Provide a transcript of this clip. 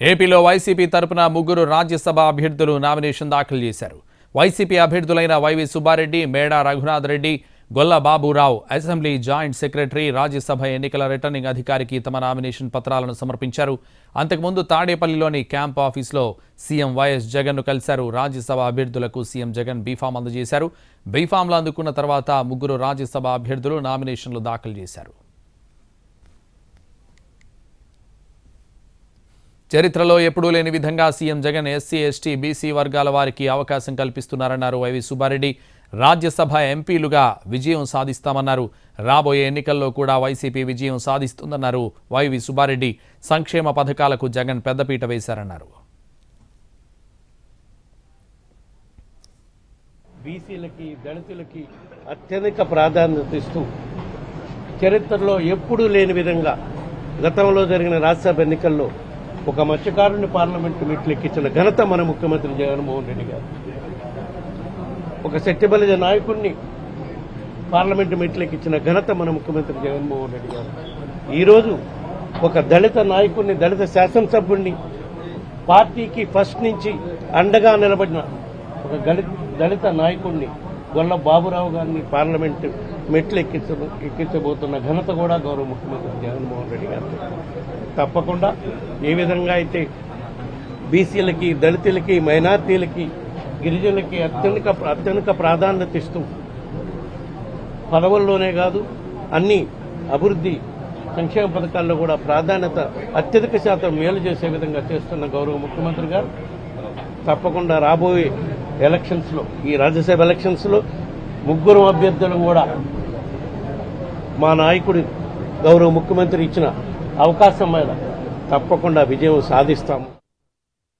ఏపీలో వైసీపీ తరపున ముగ్గురు రాజ్యసభ అభ్యర్థులు నామినేషన్ దాఖలు చేశారు. YCP అభ్యర్థులైన YV Subba Reddy Meda Raghunath Reddy Golla Baburao assembly joint secretary Rajya Sabha ఎన్నికల రిటర్నింగ్ అధికారికి తమ నామినేషన్ పత్రాలను సమర్పించారు. అంతకుముందు తాడేపల్లిలోని క్యాంప్ ఆఫీసులో సీఎం వైఎస్ జగన్ను కలిశారు. రాజ్యసభ అభ్యర్థులకు సీఎం జగన్ బీఫామ్ అందజేశారు. బీఫామ్లు అందుకున్న తర్వాత ముగ్గురు రాజ్యసభ అభ్యర్థులు నామినేషన్లు దాఖలు చేశారు. చరిత్రలో ఎప్పుడూ లేని విధంగా CM Jagan SC ST BC వర్గాల వారికి అవకాశం కల్పిస్తున్నారన్నారు వైవి సుబ్బారెడ్డి. రాజ్యసభ ఎంపీలుగా విజయం సాధిస్తామన్నారు. రాబోయే ఎన్నికల్లో కూడా వైసీపీ విజయం సాధిస్తుందన్నారు వైవి సుబ్బారెడ్డి. సంక్షేమ పథకాలకు జగన్ పెద్దపీట వేశారన్నారు. బీసీలకి దళితులకి అత్యధిక ప్రాధాన్యత ఇస్తూ చరిత్రలో ఎప్పుడూ లేని విధంగా గతంలో జరిగిన రాజ్యసభ ఎన్నికల్లో ఒక మత్స్యకారుని పార్లమెంట్ మెట్లు ఎక్కించిన ఘనత మన ముఖ్యమంత్రి జగన్మోహన్ రెడ్డి గారు. ఒక శక్తిబలిజ నాయకుడిని పార్లమెంట్ మెట్లు ఎక్కించిన ఘనత మన ముఖ్యమంత్రి జగన్మోహన్ రెడ్డి గారు. ఈరోజు ఒక దళిత నాయకుడిని దళిత శాసనసభ్యుడిని పార్టీకి ఫస్ట్ నుంచి అండగా నిలబడిన ఒక దళిత దళిత నాయకుడిని గొల్ల బాబురావు గారిని పార్లమెంట్ మెట్లు ఎక్కించ ఎక్కించబోతున్న ఘనత కూడా గౌరవ ముఖ్యమంత్రి జగన్మోహన్ రెడ్డి గారు తప్పకుండా ఏ విధంగా అయితే బీసీలకి దళితులకి మైనార్టీలకి గిరిజనులకి అత్యధిక అత్యధిక ప్రాధాన్యత ఇస్తూ పదవుల్లోనే కాదు అన్ని అభివృద్ధి సంక్షేమ పథకాల్లో కూడా ప్రాధాన్యత అత్యధిక శాతం మేలు చేసే విధంగా చేస్తున్న గౌరవ ముఖ్యమంత్రి గారు. తప్పకుండా రాబోయే ఎలక్షన్స్లో ఈ రాజ్యసభ ఎలక్షన్స్లో ముగ్గురు అభ్యర్థులు కూడా మా నాయకుడు గౌరవ ముఖ్యమంత్రి ఇచ్చిన అవకాశం మీద తప్పకుండా విజయం సాధిస్తాము.